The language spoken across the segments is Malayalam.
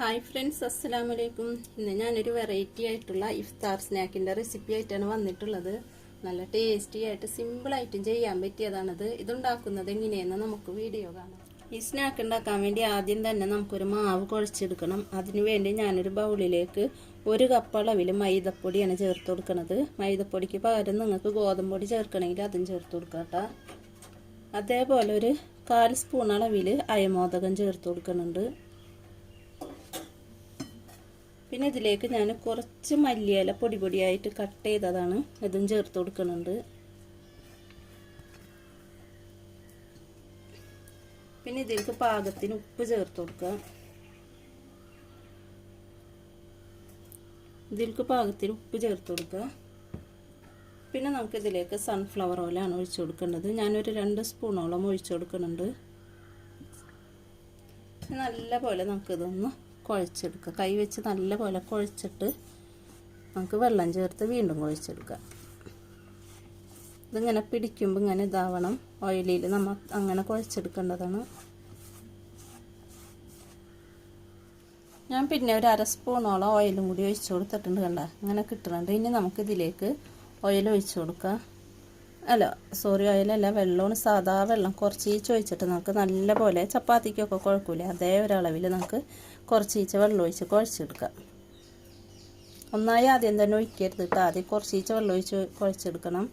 ഹായ് ഫ്രണ്ട്സ് അസ്സലാം വലൈക്കും ഇന്ന് ഞാനൊരു വെറൈറ്റി ആയിട്ടുള്ള ഇഫ്താർ സ്നാക്കിന്റെ റെസിപ്പി ആയിട്ടാണ് വന്നിട്ടുള്ളത്. നല്ല ടേസ്റ്റി ആയിട്ട് സിമ്പിളായിട്ടും ചെയ്യാൻ പറ്റിയതാണത്. ഇതുണ്ടാക്കുന്നത് എങ്ങനെയെന്ന് നമുക്ക് വീഡിയോ കാണാം. ഈ സ്നാക്ക് ഉണ്ടാക്കാൻ വേണ്ടി ആദ്യം തന്നെ നമുക്കൊരു മാവ് കുഴച്ചെടുക്കണം. അതിനു വേണ്ടി ഞാനൊരു ബൗളിലേക്ക് ഒരു കപ്പ് അളവിൽ മൈദപ്പൊടിയാണ് ചേർത്ത് കൊടുക്കുന്നത് മൈദപ്പൊടിക്ക് പകരം നിങ്ങൾക്ക് ഗോതമ്പ് പൊടി ചേർക്കണമെങ്കിൽ അതും ചേർത്ത് കൊടുക്കാം അതേപോലെ ഒരു കാൽ സ്പൂൺ അളവിൽ അയമോദകം ചേർത്ത് കൊടുക്കുന്നുണ്ട് പിന്നെ ഇതിലേക്ക് ഞാൻ കുറച്ച് മല്ലിയില പൊടി പൊടിയായിട്ട് കട്ട് ചെയ്തതാണ്. ഇതും ചേർത്ത് കൊടുക്കുന്നുണ്ട്. പിന്നെ ഇതിലേക്ക് പാകത്തിന് ഉപ്പ് ചേർത്ത് കൊടുക്കുക. ഇതിലേക്ക് പാകത്തിന് ഉപ്പ് ചേർത്ത് കൊടുക്കുക. പിന്നെ നമുക്ക് ഇതിലേക്ക് സൺഫ്ലവർ ഓയിലാണ് ഒഴിച്ചു കൊടുക്കേണ്ടത്. ഞാനൊരു രണ്ട് സ്പൂണോളം ഒഴിച്ചു കൊടുക്കുന്നുണ്ട്. നല്ലപോലെ നമുക്കിതൊന്ന് കുഴച്ചെടുക്കുക. കൈ വെച്ച് നല്ല പോലെ കുഴച്ചിട്ട് നമുക്ക് വെള്ളം ചേർത്ത് വീണ്ടും കുഴച്ചെടുക്കാം ഇതിങ്ങനെ പിടിക്കുമ്പോൾ ഇങ്ങനെ ഇതാവണം. ഓയിലിൽ നമ്മൾ അങ്ങനെ കുഴച്ചെടുക്കേണ്ടതാണ്. ഞാൻ പിന്നെ ഒരു അര സ്പൂണോളം ഓയിലും കൂടി ഒഴിച്ച് കൊടുത്തിട്ടുണ്ട് കണ്ട. അങ്ങനെ കിട്ടുന്നുണ്ട് ഇനി നമുക്ക് ഇതിലേക്ക് ഓയിൽ ഒഴിച്ചു കൊടുക്കുക അല്ല സോറി ഓയിലല്ല വെള്ളമാണ്. സാധാ വെള്ളം കുറച്ച് ചോദിച്ചിട്ട് നമുക്ക് നല്ലപോലെ ചപ്പാത്തിക്കൊക്കെ കുഴപ്പമില്ല അതേ ഒരളവിൽ നമുക്ക് കുറച്ച് ഈച്ച വെള്ളം ഒഴിച്ച് കുഴച്ചെടുക്കാം ഒന്നായി ആദ്യം തന്നെ ഒഴിക്കരുത് കേട്ടോ ആദ്യം കുറച്ച് ഈച്ച വെള്ളം ഒഴിച്ച് കുഴച്ചെടുക്കണം.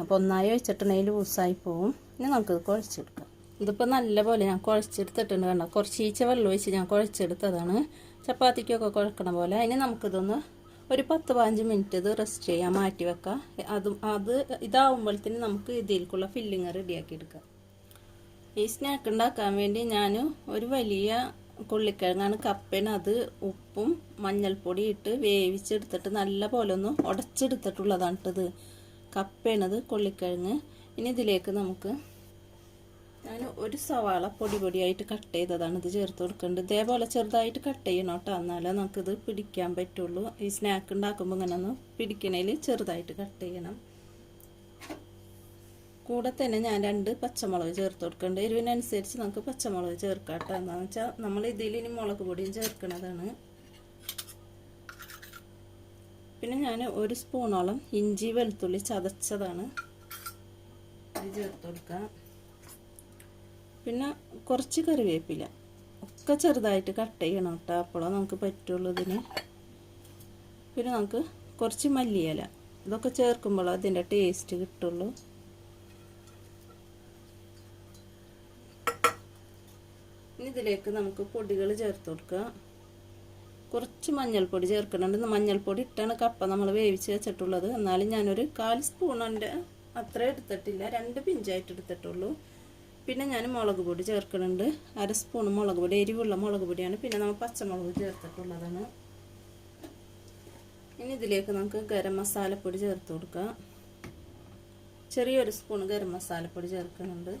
അപ്പോൾ ഒന്നായി ഒഴിച്ചിട്ടുണ്ടെങ്കിൽ ലൂസായി പോവും. ഇനി നമുക്കിത് കുഴച്ചെടുക്കാം. ഇതിപ്പോൾ നല്ല പോലെ ഞാൻ കുഴച്ചെടുത്തിട്ടുണ്ട് കണ്ടോ? കുറച്ച് ഈച്ച വെള്ളം ഒഴിച്ച് ഞാൻ കുഴച്ചെടുത്തതാണ്. ചപ്പാത്തിക്കൊക്കെ കുഴക്കണ പോലെ. അതിന് നമുക്കിതൊന്ന് ഒരു പത്ത് പതിനഞ്ച് മിനിറ്റ് ഇത് റെസ്റ്റ് ചെയ്യാൻ മാറ്റി വെക്കാം. അതും അത് ഇതാവുമ്പോഴത്തേന് നമുക്ക് ഇതിലേക്കുള്ള ഫില്ലിങ് റെഡിയാക്കി എടുക്കാം. ഈ സ്നാക്ക് ഉണ്ടാക്കാൻ വേണ്ടി ഞാൻ ഒരു വലിയ കൊള്ളിക്കിഴങ്ങാണ് കപ്പേന് അത് ഉപ്പും മഞ്ഞൾപ്പൊടി ഇട്ട് വേവിച്ചെടുത്തിട്ട് നല്ല പോലെ ഒന്ന് ഉടച്ചെടുത്തിട്ടുള്ളതാണ് ഇത് കപ്പേണത് കൊള്ളിക്കിഴങ്ങ്. ഇനി ഇതിലേക്ക് നമുക്ക് ഞാൻ ഒരു സവാള പൊടി പൊടിയായിട്ട് കട്ട് ചെയ്തതാണ് ഇത് ചേർത്ത് കൊടുക്കേണ്ടത്. ഇതേപോലെ ചെറുതായിട്ട് കട്ട് ചെയ്യണം കേട്ടോ. എന്നാലേ നമുക്കിത് പിടിക്കാൻ പറ്റുള്ളൂ. ഈ സ്നാക്ക് ഉണ്ടാക്കുമ്പോൾ ഇങ്ങനെ ഒന്ന് പിടിക്കണേൽ ചെറുതായിട്ട് കട്ട് ചെയ്യണം. കൂടെ തന്നെ ഞാൻ രണ്ട് പച്ചമുളക് ചേർത്ത് കൊടുക്കുന്നുണ്ട്. എരിവിനനുസരിച്ച് നമുക്ക് പച്ചമുളക് ചേർക്കാം കേട്ടോ. എന്താണെന്ന് വെച്ചാൽ നമ്മൾ ഇതിൽ ഇനി മുളക് പൊടിയും ചേർക്കുന്നതാണ് പിന്നെ ഞാൻ ഒരു സ്പൂണോളം ഇഞ്ചി വെളുത്തുള്ളി ചതച്ചതാണ്. അത് ചേർത്ത് കൊടുക്കാം. പിന്നെ കുറച്ച് കറിവേപ്പില. ഒക്കെ ചെറുതായിട്ട് കട്ട് ചെയ്യണം കേട്ടോ. അപ്പോഴേ നമുക്ക് പറ്റുള്ളൂ ഇതിന്. പിന്നെ നമുക്ക് കുറച്ച് മല്ലിയില. ഇതൊക്കെ ചേർക്കുമ്പോൾ അതിന്റെ ടേസ്റ്റ് കിട്ടുള്ളൂ. ഇതിലേക്ക് നമുക്ക് പൊടികൾ ചേർത്ത് കൊടുക്കുക. കുറച്ച് മഞ്ഞൾപ്പൊടി ചേർക്കുന്നുണ്ട്. മഞ്ഞൾപ്പൊടി ഇട്ടാണ് കപ്പ നമ്മൾ വേവിച്ച് വെച്ചിട്ടുള്ളത്. എന്നാലും ഞാനൊരു കാൽ സ്പൂണിന്റെ അത്ര എടുത്തിട്ടില്ല. രണ്ട് പിഞ്ചായിട്ട് എടുത്തിട്ടുള്ളൂ. പിന്നെ ഞാൻ മുളക് പൊടി ചേർക്കുന്നുണ്ട്. അര സ്പൂൺ മുളക് പൊടി എരിവുള്ള മുളക് പൊടിയാണ്. പിന്നെ നമ്മൾ പച്ചമുളക് ചേർത്തിട്ടുള്ളതാണ്. ഇനി ഇതിലേക്ക് നമുക്ക് ഗരം മസാലപ്പൊടി ചേർത്ത് കൊടുക്കാം. ചെറിയൊരു സ്പൂൺ ഗരം മസാലപ്പൊടി ചേർക്കുന്നുണ്ട്.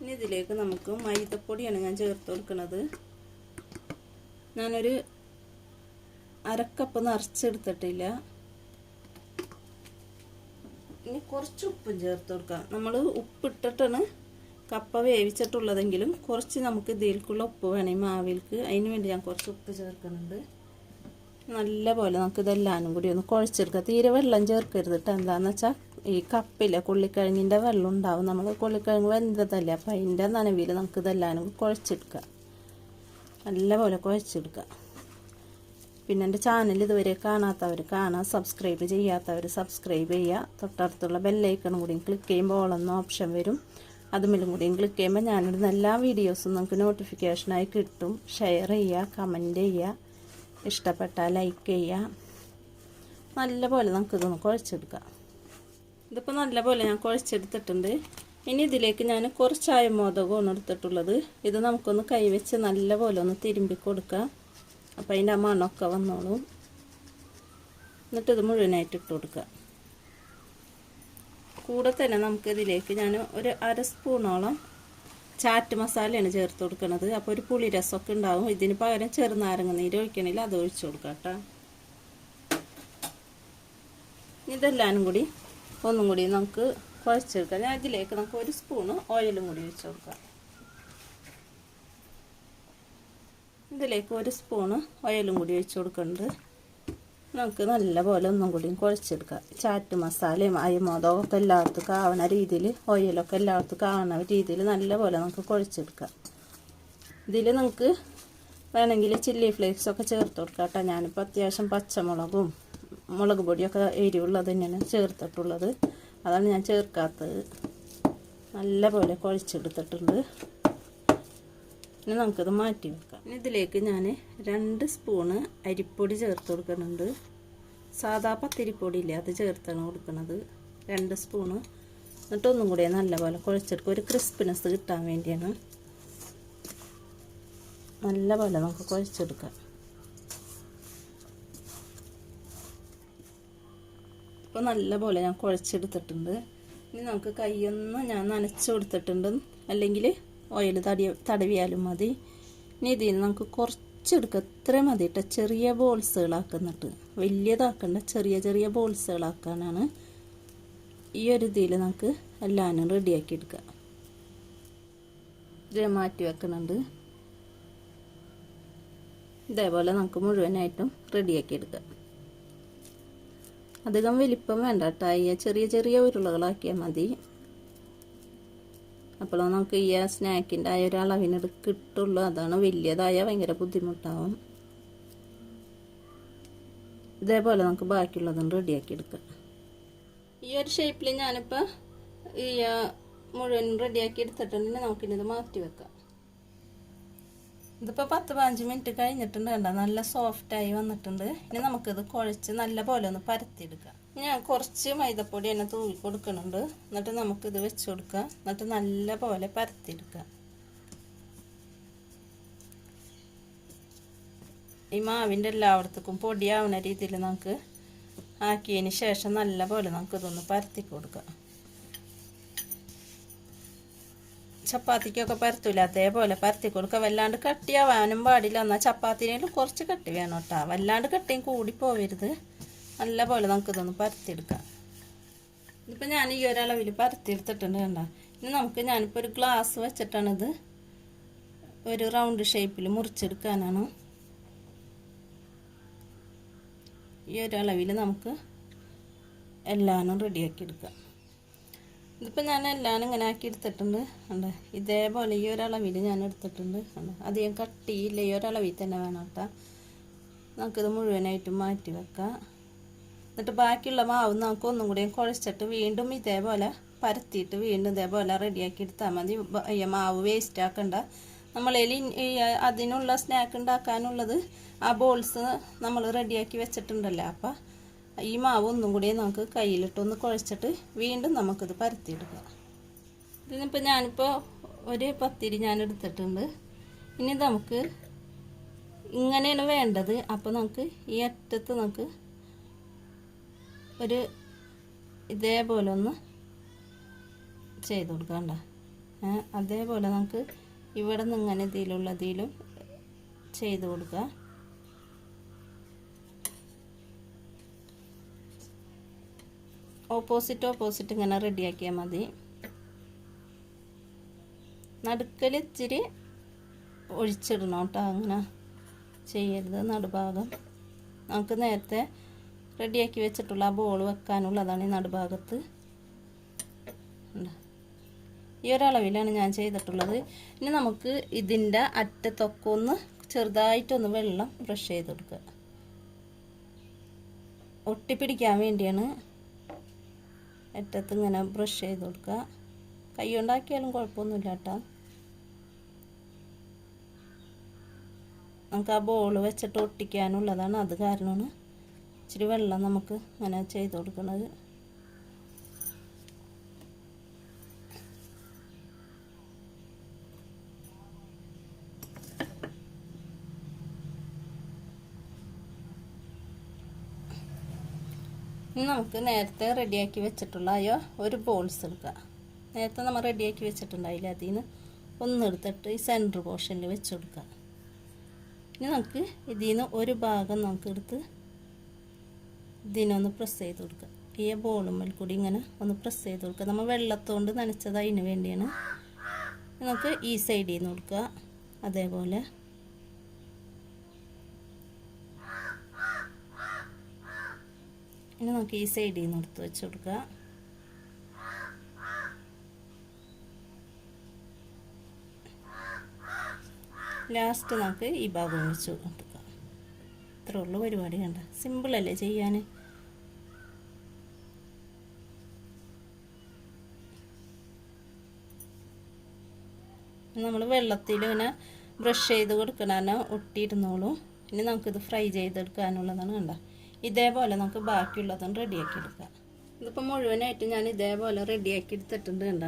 ഇനി ഇതിലേക്ക് നമുക്ക് മൈദപ്പൊടിയാണ് ഞാൻ ചേർത്ത് കൊടുക്കുന്നത് ഞാനൊരു അരക്കപ്പ് നിറച്ചെടുത്തിട്ടില്ല ഇനി കുറച്ച് ഉപ്പും ചേർത്ത് കൊടുക്കാം. നമ്മൾ ഉപ്പിട്ടിട്ടാണ് കപ്പ വേവിച്ചിട്ടുള്ളതെങ്കിലും കുറച്ച് നമുക്ക് ഇതിലേക്കുള്ള ഉപ്പ് വേണം മാവിൽക്ക്. അതിന് വേണ്ടി ഞാൻ കുറച്ച് ഉപ്പ് ചേർക്കുന്നുണ്ട് നല്ല പോലെ നമുക്ക് ഇതെല്ലാനും കൂടി ഒന്ന് കുഴച്ചെടുക്കാം. തീരെ വെള്ളം ചേർക്കരുത് കേട്ടോ എന്താണെന്ന് വെച്ചാൽ ഈ കപ്പിലെ കൊള്ളിക്കിഴങ്ങിന്റെ വെള്ളം ഉണ്ടാവും നമ്മൾ കൊള്ളിക്കിഴങ്ങ് വെന്തതല്ലേ. അപ്പം അതിന്റെ നനവിൽ നമുക്ക് ഇതെല്ലാനും കുഴച്ചെടുക്കാം. നല്ലപോലെ കുഴച്ചെടുക്കാം. പിന്നെ എന്റെ ചാനൽ ഇതുവരെ കാണാത്തവർ കാണാൻ സബ്സ്ക്രൈബ് ചെയ്യാത്തവർ സബ്സ്ക്രൈബ് ചെയ്യുക. തൊട്ടടുത്തുള്ള ബെല്ലൈക്കണും കൂടിയും ക്ലിക്ക് ചെയ്യുമ്പോൾ ഓളെന്ന ഓപ്ഷൻ വരും. അതുമില്ലും കൂടിയും ക്ലിക്ക് ചെയ്യുമ്പോൾ ഞാനിടുന്ന എല്ലാ വീഡിയോസും നമുക്ക് നോട്ടിഫിക്കേഷനായി കിട്ടും. ഷെയർ ചെയ്യുക കമന്റ് ചെയ്യുക. ഇഷ്ടപ്പെട്ടാൽ ലൈക്ക് ചെയ്യുക. നല്ലപോലെ നമുക്കിതൊന്ന് കുഴച്ചെടുക്കാം. ഇതിപ്പോൾ നല്ലപോലെ ഞാൻ കുഴച്ചെടുത്തിട്ടുണ്ട്. ഇനി ഇതിലേക്ക് ഞാൻ കുറച്ചായ മോദകമാണ് എടുത്തിട്ടുള്ളത്. ഇത് നമുക്കൊന്ന് കൈവച്ച് നല്ല പോലെ ഒന്ന് തിരുമ്പി കൊടുക്കാം. അപ്പോൾ അതിന്റെ ആ മണമൊക്കെ വന്നോളും. എന്നിട്ട് ഇത് മുഴുവനായിട്ട് ഇട്ട് കൊടുക്കുക കൂടെ തന്നെ നമുക്കിതിലേക്ക് ഞാൻ ഒരു അര സ്പൂണോളം ചാറ്റ് മസാലയാണ് ചേർത്ത് കൊടുക്കുന്നത് അപ്പോൾ ഒരു പുളി രസമൊക്കെ ഉണ്ടാവും. ഇതിന് പകരം ചെറുനാരങ്ങ നീര് ഒഴിക്കണമെങ്കിൽ അത് ഒഴിച്ചു കൊടുക്കാം കേട്ടോ. ഇതെല്ലാനും കൂടി ഒന്നും കൂടി നമുക്ക് കുഴച്ചെടുക്കാം. ഞാൻ ഇതിലേക്ക് നമുക്ക് ഒരു സ്പൂണ് ഓയിലും കൂടി ഒഴിച്ചു കൊടുക്കാം. ഇതിലേക്ക് ഒരു സ്പൂണ് ഓയിലും കൂടി ഒഴിച്ച് കൊടുക്കുന്നുണ്ട്. നമുക്ക് നല്ലപോലെ ഒന്നും കൂടി കുഴച്ചെടുക്കാം. ചാറ്റ് മസാലയും അയമോദവും ഒക്കെ എല്ലായിടത്തും ആവണ രീതിയിൽ ഓയിലൊക്കെ എല്ലായിടത്തും ആവണ രീതിയിൽ നല്ലപോലെ നമുക്ക് കുഴച്ചെടുക്കാം. ഇതിൽ നിങ്ങൾക്ക് വേണമെങ്കിൽ ചില്ലി ഫ്ലേക്സ് ഒക്കെ ചേർത്ത് കൊടുക്കാം കേട്ടോ. ഞാനിപ്പോൾ അത്യാവശ്യം പച്ചമുളകും മുളക് പൊടിയൊക്കെ എരിവുള്ളത് തന്നെയാണ് ചേർത്തിട്ടുള്ളത്. അതാണ് ഞാൻ ചേർക്കാത്തത്. നല്ലപോലെ കുഴച്ചെടുത്തിട്ടുണ്ട്. ഇനി നമുക്കത് മാറ്റി വെക്കാം. ഇതിലേക്ക് ഞാൻ രണ്ട് സ്പൂണ് അരിപ്പൊടി ചേർത്ത് കൊടുക്കുന്നുണ്ട്. സാധാ പത്തിരിപ്പൊടിയില്ലേ അത് ചേർത്താണ് കൊടുക്കുന്നത്. രണ്ട് സ്പൂണ്. എന്നിട്ട് ഒന്നും കൂടി നല്ലപോലെ കുഴച്ചെടുക്കുക. ഒരു ക്രിസ്പിനെസ് കിട്ടാൻ വേണ്ടിയാണ്. നല്ലപോലെ നമുക്ക് കുഴച്ചെടുക്കാം. ഇപ്പോൾ നല്ലപോലെ ഞാൻ കുഴച്ചെടുത്തിട്ടുണ്ട്. ഇനി നമുക്ക് കൈയൊന്ന് ഞാൻ നനച്ച് കൊടുത്തിട്ടുണ്ട്. അല്ലെങ്കിൽ ഓയിൽ തടി തടവിയാലും മതി. ഇനി ഇതിൽ നിന്ന് നമുക്ക് കുറച്ചെടുക്കുക എത്ര മതി കേട്ടോ ചെറിയ ബോൾസുകളാക്കുന്നിട്ട് വലിയതാക്കണ്ട. ചെറിയ ചെറിയ ബോൾസുകളാക്കാനാണ് ഈ ഒരു ഇതിൽ നമുക്ക് എല്ലാനും റെഡിയാക്കി എടുക്കുക ഇത് മാറ്റി വെക്കുന്നുണ്ട്. ഇതേപോലെ നമുക്ക് മുഴുവനായിട്ടും റെഡിയാക്കി എടുക്കാം. അധികം വലിപ്പം വേണ്ട കേട്ടോ ഈ ചെറിയ ചെറിയ ഉരുളകളാക്കിയാൽ മതി. അപ്പോൾ നമുക്ക് ഈ സ്നാക്കിന്റെ ആയ ഒരു അളവിനെട് കിട്ടുള്ളൂ. അതാണ് വലിയതായ ഭയങ്കര ബുദ്ധിമുട്ടാവും. ഇതേപോലെ നമുക്ക് ബാക്കിയുള്ളതും റെഡിയാക്കി എടുക്കാം. ഈ ഒരു ഷേപ്പിൽ ഞാനിപ്പോൾ ഈ മുഴുവൻ റെഡിയാക്കി എടുത്തിട്ടുണ്ടെങ്കിൽ നമുക്കിനിത് മാറ്റി വെക്കാം. ഇതിപ്പോൾ പത്ത് പതിനഞ്ച് മിനിറ്റ് കഴിഞ്ഞിട്ടുണ്ട് കണ്ട? നല്ല സോഫ്റ്റായി വന്നിട്ടുണ്ട്. ഇനി നമുക്കിത് കുഴച്ച് നല്ല പോലെ ഒന്ന് പരത്തിയെടുക്കാം. ഞാൻ കുറച്ച് മൈദപ്പൊടി തന്നെ തൂവി കൊടുക്കുന്നുണ്ട്. എന്നിട്ട് നമുക്കിത് വെച്ച് കൊടുക്കാം. എന്നിട്ട് നല്ല പോലെ പരത്തിയെടുക്കാം. ഈ മാവിന്റെ എല്ലായിടത്തേക്കും പൊടിയാവുന്ന രീതിയിൽ നമുക്ക് ആക്കിയതിന് ശേഷം നല്ല പോലെ നമുക്കിതൊന്ന് പരത്തി കൊടുക്കാം. ചപ്പാത്തിക്കൊക്കെ പരത്തൂല അതേപോലെ പരത്തി കൊടുക്കുക വല്ലാണ്ട് കട്ടിയാവാനും പാടില്ല. എന്നാൽ ചപ്പാത്തിനേലും കുറച്ച് കട്ടി വേണം കേട്ടോ. വല്ലാണ്ട് കട്ടിയും കൂടി പോവരുത്. നല്ല പോലെ നമുക്കിതൊന്ന് പരത്തിയെടുക്കാം. ഇതിപ്പോൾ ഞാൻ ഈ ഒരളവിൽ പരത്തിയെടുത്തിട്ടുണ്ട് കണ്ട. ഇനി നമുക്ക് ഞാനിപ്പോൾ ഒരു ഗ്ലാസ് വെച്ചിട്ടാണിത് ഒരു റൗണ്ട് ഷേപ്പിൽ മുറിച്ചെടുക്കാനാണ്. ഈ ഒരളവിൽ നമുക്ക് എല്ലാനും റെഡിയാക്കി എടുക്കാം ഇതിപ്പോൾ ഞാൻ എല്ലാം ഇങ്ങനെ ആക്കി എടുത്തിട്ടുണ്ട്. ഉണ്ട് ഇതേപോലെ ഈ ഒരളവിൽ ഞാൻ എടുത്തിട്ടുണ്ട്. ഉണ്ട് അധികം കട്ടിയില്ല. ഈ ഒരളവിൽ തന്നെ വേണം കേട്ടോ. നമുക്കിത് മുഴുവനായിട്ട് മാറ്റി വെക്കാം. എന്നിട്ട് ബാക്കിയുള്ള മാവ് നമുക്ക് ഒന്നും കൂടി കുഴച്ചിട്ട് വീണ്ടും ഇതേപോലെ പരത്തിയിട്ട് വീണ്ടും ഇതേപോലെ റെഡിയാക്കി എടുത്താൽ മതി. മാവ് വേസ്റ്റ് ആക്കണ്ട. നമ്മളതിൽ അതിനുള്ള സ്നാക്ക് ഉണ്ടാക്കാനുള്ളത് ആ ബോൾസ് നമ്മൾ റെഡിയാക്കി വെച്ചിട്ടുണ്ടല്ലോ. അപ്പം ഈ മാവ് ഒന്നും കൂടി നമുക്ക് കയ്യിലിട്ടൊന്ന് കുഴച്ചിട്ട് വീണ്ടും നമുക്കിത് പരത്തിയെടുക്കാം. ഇതിനിപ്പോൾ ഞാനിപ്പോൾ ഒരു പത്തിരി ഞാൻ എടുത്തിട്ടുണ്ട് ഇനി നമുക്ക് ഇങ്ങനെയാണ് വേണ്ടത്. അപ്പോൾ നമുക്ക് ഈ അറ്റത്ത് നമുക്ക് ഒരു ഇതേപോലെ ഒന്ന് ചെയ്ത് കൊടുക്കണ്ട അതേപോലെ നമുക്ക് ഇവിടെ നിന്ന് ഇങ്ങനെ ഇതിലുള്ള ഇതിലും ചെയ്ത് കൊടുക്കുക ഓപ്പോസിറ്റ് ഓപ്പോസിറ്റ് ഇങ്ങനെ റെഡിയാക്കിയാൽ മതി. നടുക്കൽ ഇച്ചിരി ഒഴിച്ചിടണം കേട്ടോ അങ്ങനെ ചെയ്യരുത് നടുഭാഗം. നമുക്ക് നേരത്തെ റെഡിയാക്കി വെച്ചിട്ടുള്ള ആ ബോൾ വെക്കാനുള്ളതാണ് ഈ നടുഭാഗത്ത്. ഈ ഒരളവിലാണ് ഞാൻ ചെയ്തിട്ടുള്ളത്. ഇനി നമുക്ക് ഇതിന്റെ അറ്റത്തൊക്കെ ഒന്ന് ചെറുതായിട്ടൊന്ന് വെള്ളം ബ്രഷ് ചെയ്ത് കൊടുക്കുക. ഒട്ടിപ്പിടിക്കാൻ വേണ്ടിയാണ് അറ്റത്ത് ഇങ്ങനെ ബ്രഷ് ചെയ്ത് കൊടുക്കുക. കൈ കൊണ്ടാക്കിയാലും കുഴപ്പമൊന്നുമില്ല കേട്ടോ. നമുക്ക് ആ ബോൾ വെച്ചിട്ട് ഒട്ടിക്കാനുള്ളതാണ് അത് കാരണമാണ്. ഇച്ചിരി വെള്ളം നമുക്ക് അങ്ങനെ ചെയ്ത് കൊടുക്കുന്നത് നമുക്ക് നേരത്തെ റെഡിയാക്കി വെച്ചിട്ടുള്ള അയ്യോ ഒരു ബോൾസ് എടുക്കുക നേരത്തെ നമ്മൾ റെഡിയാക്കി വെച്ചിട്ടുണ്ടായില്ല? അതിൽ നിന്ന് ഒന്നെടുത്തിട്ട് ഈ സെന്റർ പോർഷനിൽ വെച്ച് കൊടുക്കുക ഇനി നമുക്ക് ഇതിൽ നിന്ന് ഒരു ഭാഗം നമുക്ക് എടുത്ത് ഇതിനൊന്ന് പ്രസ് ചെയ്ത് കൊടുക്കുക ഈ ബോളുമ്മൽ കൂടി ഇങ്ങനെ ഒന്ന് പ്രസ് ചെയ്ത് കൊടുക്കുക നമ്മൾ വെള്ളത്തോണ്ട് നനച്ചത് അതിന് വേണ്ടിയാണ്. നമുക്ക് ഈ സൈഡിൽ നിന്ന് കൊടുക്കുക അതേപോലെ ഇനി നമുക്ക് ഈ സൈഡിൽ നിന്ന് എടുത്ത് വെച്ച് കൊടുക്കുക. ലാസ്റ്റ് നമുക്ക് ഈ ഭാഗം വെച്ച് കൊടുക്കാം. ഇത്രേ ഉള്ളൂ പരിപാടി കണ്ട? സിമ്പിളല്ലേ ചെയ്യാൻ? നമ്മൾ വെള്ളത്തിൽ ഇങ്ങനെ ബ്രഷ് ചെയ്ത് കൊടുക്കണ. ഒട്ടിയിരുന്നോളും ഇനി നമുക്കിത് ഫ്രൈ ചെയ്തെടുക്കാനുള്ളതാണ് കണ്ട? ഇതേപോലെ നമുക്ക് ബാക്കിയുള്ളതും റെഡിയാക്കി എടുക്കാം ഇതിപ്പോൾ മുഴുവനായിട്ട് ഞാൻ ഇതേപോലെ റെഡിയാക്കി എടുത്തിട്ടുണ്ട് കണ്ട?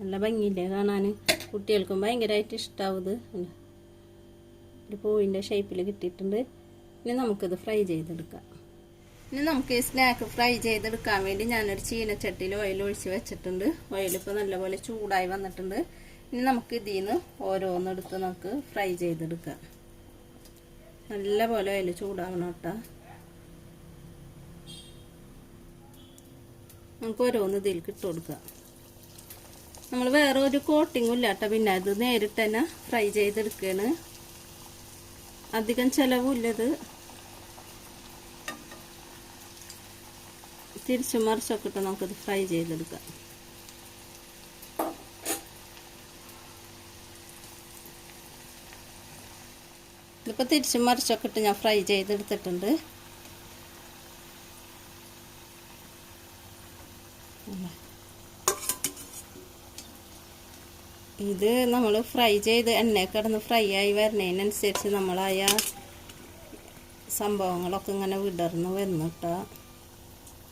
നല്ല ഭംഗിയില്ലേ കാണാൻ കുട്ടികൾക്കും ഭയങ്കരമായിട്ട് ഇഷ്ടാവും? ഒരു പൂവിന്റെ ഷേപ്പിൽ കിട്ടിയിട്ടുണ്ട്. ഇനി നമുക്കിത് ഫ്രൈ ചെയ്തെടുക്കാം. ഇനി നമുക്ക് ഈ സ്നാക്ക് ഫ്രൈ ചെയ്തെടുക്കാൻ വേണ്ടി ഞാനൊരു ചീനച്ചട്ടിയിൽ ഓയിൽ ഒഴിച്ച് വെച്ചിട്ടുണ്ട്. ഓയിലിപ്പോൾ നല്ലപോലെ ചൂടായി വന്നിട്ടുണ്ട്. ഇനി നമുക്ക് ഇതിൽ നിന്ന് ഓരോന്നെടുത്ത് നമുക്ക് ഫ്രൈ ചെയ്തെടുക്കാം. നല്ലപോലെ ഓയിൽ ചൂടാവണം കേട്ടോ. നമുക്ക് ഓരോന്ന് ഇതിലേക്ക് ഇട്ട് കൊടുക്കുക. നമ്മൾ വേറെ ഒരു കോട്ടിങ്ങും ഇല്ല കേട്ടോ പിന്നെ അത് നേരിട്ട് തന്നെ ഫ്രൈ ചെയ്തെടുക്കുകയാണ് അധികം ചിലവുമില്ലത് തിരിച്ചു മറിച്ചൊക്കെ ഇട്ട് നമുക്കത് ഫ്രൈ ചെയ്തെടുക്കാം. ഇതിപ്പോൾ തിരിച്ചു മറിച്ചൊക്കെ ഇട്ട് ഞാൻ ഫ്രൈ ചെയ്തെടുത്തിട്ടുണ്ട്. ഇത് നമ്മൾ ഫ്രൈ ചെയ്ത് എണ്ണ കിടന്ന് ഫ്രൈ ആയി വരുന്നതിനനുസരിച്ച് നമ്മളായ സംഭവങ്ങളൊക്കെ ഇങ്ങനെ വിടർന്ന് വരുന്നു കേട്ടോ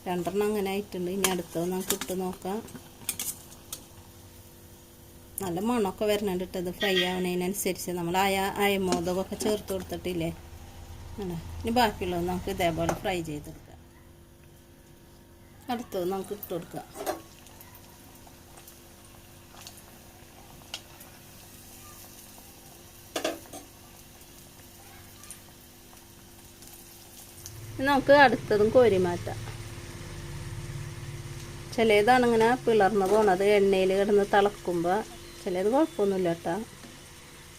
രണ്ടെണ്ണം അങ്ങനെ ആയിട്ടുണ്ട്. ഇനി അടുത്തത് നമുക്ക് ഇട്ട് നോക്കാം. നല്ല മണമൊക്കെ വരുന്നുണ്ട് ഇട്ടത് ഫ്രൈ ആവുന്നതിനനുസരിച്ച് നമ്മൾ ആയ അയമോദകമൊക്കെ ചേർത്ത് കൊടുത്തിട്ടില്ലേ? ഇനി ബാക്കിയുള്ളത് നമുക്ക് ഇതേപോലെ ഫ്രൈ ചെയ്തെടുക്കാം. അടുത്തത് നമുക്ക് ഇട്ട് കൊടുക്കാം. നമുക്ക് അടുത്തതും കോരി മാറ്റാം ചിലതാണ് ഇങ്ങനെ പിളർന്ന് പോണത് എണ്ണയിൽ കിടന്ന് തിളക്കുമ്പോൾ ചിലത് കുഴപ്പമൊന്നുമില്ല കേട്ടോ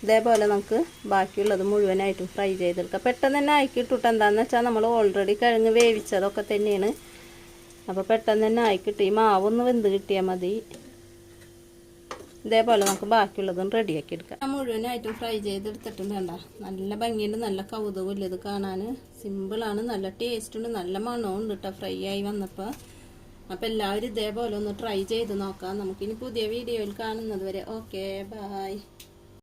ഇതേപോലെ നമുക്ക് ബാക്കിയുള്ളത് മുഴുവനായിട്ടും ഫ്രൈ ചെയ്തെടുക്കാം. പെട്ടെന്ന് തന്നെ ആയിക്കിട്ടിട്ട് എന്താണെന്ന് വെച്ചാൽ നമ്മൾ ഓൾറെഡി കഴിഞ്ഞ് വേവിച്ചതൊക്കെ തന്നെയാണ്. അപ്പോൾ പെട്ടെന്ന് തന്നെ ആയിക്കിട്ടി ഈ മാവൊന്ന് വെന്ത് കിട്ടിയാൽ മതി. ഇതേപോലെ നമുക്ക് ബാക്കിയുള്ളതും റെഡിയാക്കി എടുക്കാം. ഞാൻ മുഴുവനായിട്ടും ഫ്രൈ ചെയ്തെടുത്തിട്ടുണ്ട് കണ്ട. നല്ല ഭംഗിയുണ്ട് നല്ല കൗതുകമില്ല ഇത് കാണാൻ സിമ്പിളാണ് നല്ല ടേസ്റ്റുണ്ട് നല്ല മണമുണ്ട് കേട്ടോ ഫ്രൈ ആയി വന്നപ്പോൾ അപ്പോൾ എല്ലാവരും ഇതേപോലെ ഒന്ന് ട്രൈ ചെയ്ത് നോക്കാം. നമുക്കിനി പുതിയ വീഡിയോയിൽ കാണുന്നത് വരെ. Okay bye